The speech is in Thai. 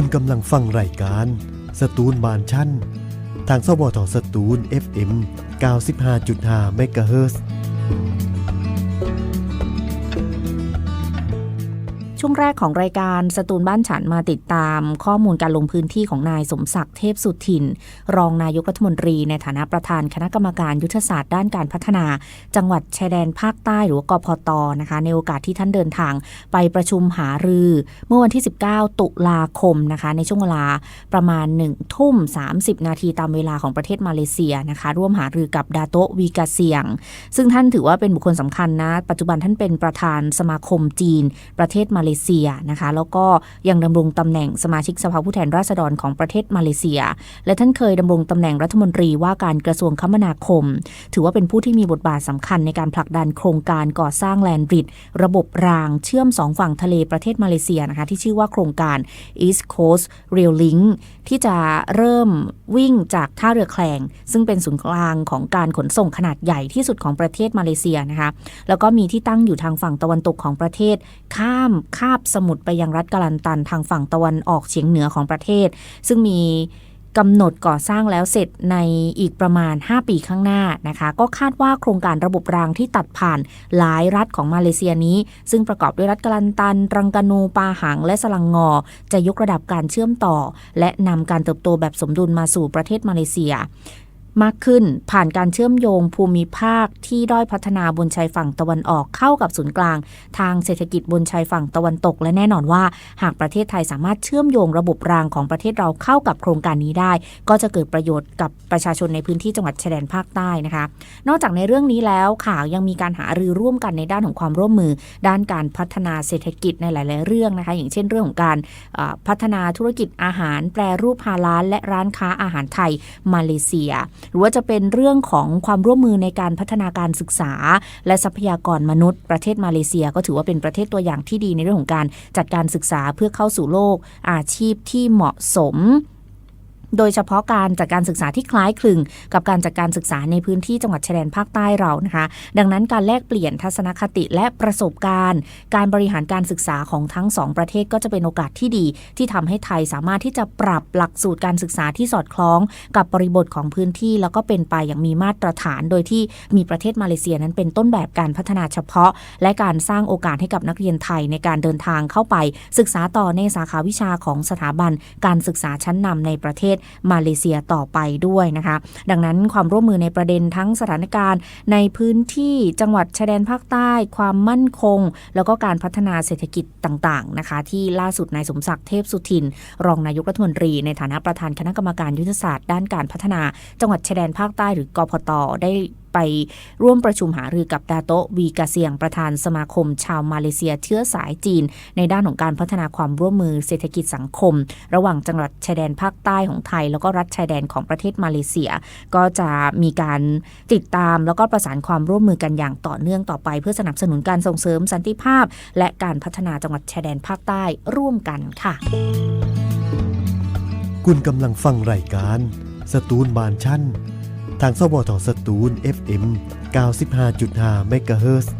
คุณกำลังฟังรายการ สตูนบานชั่นทางสบทสตูน FM 95.5เมกะเฮิร์ ช่วงแรกของรายการสตูนบ้านฉันมาติดตามข้อมูลการลงพื้นที่ของนายสมศักดิ์เทพสุทิน รองนายกรัฐมนตรีในฐานะประธานคณะกรรมการยุทธศาสตร์ด้านการพัฒนา จังหวัดชายแดนภาคใต้หรือว่ากพตนะคะ ในโอกาสที่ท่านเดินทางไปประชุมหารือ เมื่อวันที่ 19 ตุลาคมนะคะ ในช่วงเวลาประมาณ1ทุ่ม 30 นาทีตามเวลาของประเทศมาเลเซียนะคะ ร่วมหารือกับดาโตวีกาเซียง ซึ่งท่านถือว่าเป็นบุคคลสำคัญนะ ปัจจุบันท่านเป็นประธานสมาคมจีน ประเทศมาเลเซียนะคะ แล้วก็ยังดำรงตำแหน่งสมาชิกสภาผู้แทนราษฎรของประเทศมาเลเซีย และท่านเคยดำรงตำแหน่งรัฐมนตรีว่าการกระทรวงคมนาคม ถือว่าเป็นผู้ที่มีบทบาทสำคัญในการผลักดันโครงการก่อสร้างแลนบริดระบบรางเชื่อมสองฝั่งทะเลประเทศมาเลเซียนะคะ ที่ชื่อว่าโครงการ East Coast Rail Link ที่จะเริ่มวิ่งจากท่าเรือแคลง ซึ่งเป็นศูนย์กลางของการขนส่งขนาดใหญ่ที่สุดของประเทศมาเลเซียนะคะ แล้วก็มีที่ตั้งอยู่ทางฝั่งตะวันตกของประเทศ ข้ามคาบสมุทรไปยังรัฐกาลันตันทางฝั่งตะวันออกเฉียงเหนือของประเทศ ซึ่งมีกำหนดก่อสร้างแล้วเสร็จในอีกประมาณ 5 ปีข้างหน้านะคะ ก็คาดว่าโครงการระบบรางที่ตัดผ่านหลายรัฐของมาเลเซียนี้ ซึ่งประกอบด้วยรัฐกาลันตัน รังกานู ปาหัง และสลังงอ จะยกระดับการเชื่อมต่อ และนำการเติบโตแบบสมดุลมาสู่ประเทศมาเลเซีย มากขึ้น ผ่านการเชื่อมโยงภูมิภาคที่ด้อยพัฒนาบนชายฝั่งตะวันออกเข้ากับศูนย์กลาง ทางเศรษฐกิจบนชายฝั่งตะวันตก และแน่นอนว่า หากประเทศไทยสามารถเชื่อมโยงระบบรางของประเทศเราเข้ากับโครงการนี้ได้ ก็จะเกิดประโยชน์กับประชาชนในพื้นที่จังหวัดชายแดนภาคใต้นะคะ นอกจากในเรื่องนี้แล้วข่าวยังมีการหารือร่วมกันในด้านของความร่วมมือ ด้านการพัฒนาเศรษฐกิจในหลาย ๆ เรื่องนะคะ อย่างเช่นเรื่องของการพัฒนาธุรกิจอาหาร แปรรูปฮาลาลและร้านค้าอาหารไทยมาเลเซียหรือว่าจะเป็นเรื่องของความร่วมมือในการพัฒนาการศึกษา และทรัพยากรมนุษย์ ประเทศมาเลเซีย ก็ถือว่าเป็นประเทศตัวอย่างที่ดีในเรื่องของการจัดการศึกษาเพื่อเข้าสู่โลกอาชีพที่เหมาะสม โดยเฉพาะการจัดการศึกษาที่คล้ายคลึง กับการจัดการศึกษาในพื้นที่จังหวัดชายแดนภาคใต้เรานะคะ ดังนั้นการแลกเปลี่ยนทัศนคติและประสบการณ์ การบริหารการศึกษาของทั้งสองประเทศก็จะเป็นโอกาสที่ดี ที่ทำให้ไทยสามารถที่จะปรับหลักสูตรการศึกษาที่สอดคล้อง กับบริบทของพื้นที่ แล้วก็เป็นไปอย่างมีมาตรฐาน โดยที่มีประเทศมาเลเซียนั้นเป็นต้นแบบการพัฒนาเฉพาะ และการสร้างโอกาสให้กับนักเรียนไทยในการเดินทางเข้าไป ศึกษาต่อในสาขาวิชาของสถาบันการศึกษาชั้นนำในประเทศมาเลเซียต่อไปด้วยนะคะ ดังนั้นความร่วมมือในประเด็นทั้งสถานการณ์ในพื้นที่จังหวัดชายแดนภาคใต้ ความมั่นคง แล้วก็การพัฒนาเศรษฐกิจต่างๆนะคะที่ล่าสุดนายสมศักดิ์เทพสุทิน รองนายกรัฐมนตรี ในฐานะประธานคณะกรรมการยุทธศาสตร์ด้านการพัฒนา จังหวัดชายแดนภาคใต้หรือกพตได้ ไปร่วมประชุมหารือกับดาโตวีกาเซียงประธานสมาคม ชาวมาเลเซียเชื้อสายจีน ในด้านของการพัฒนาความร่วมมือเศรษฐกิจสังคม ระหว่างจังหวัดชายแดนภาคใต้ของไทย แล้วก็รัฐชายแดนของประเทศมาเลเซีย ก็จะมีการติดตามแล้วก็ประสานความร่วมมือกันอย่างต่อเนื่องต่อไป เพื่อสนับสนุนการส่งเสริมสันติภาพ และการพัฒนาจังหวัดชายแดนภาคใต้ร่วมกันค่ะ คุณกำลังฟังรายการ สตูนบานชั่น ทางสบทสตูน FM 95.5เมกะเฮิร์